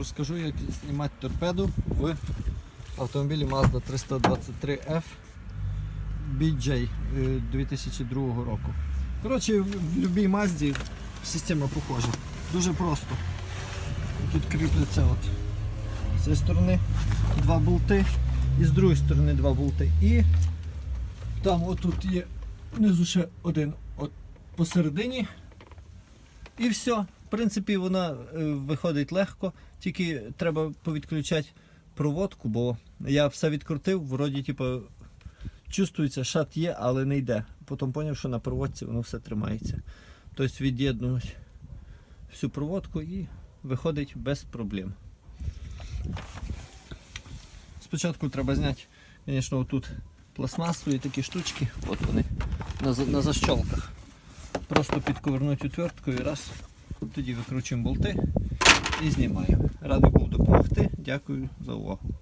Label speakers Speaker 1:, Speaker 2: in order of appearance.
Speaker 1: розкажу, як знімати торпеду в автомобілі Mazda 323F BJ е, 2002 року. Коротше, в будь-якій Mazda система похожа. Дуже просто. Тут кріпляться от з цієї сторони два болти і з другої сторони два болти. І там отут є внизу ще один от посередині. І все. В принципі, вона е, виходить легко, тільки треба повідключати проводку, бо я все відкрутив, вроді, типу, чувствується, шат є, але не йде. Потім зрозумів, що на проводці воно все тримається. Тобто від'єднують всю проводку і виходить без проблем. Спочатку треба зняти, звісно, тут пластмасові такі штучки, от вони на, на защолках. Просто підковернути отверткою і раз. Тоді викручуємо болти і знімаємо. Радий був допомогти. Дякую за увагу.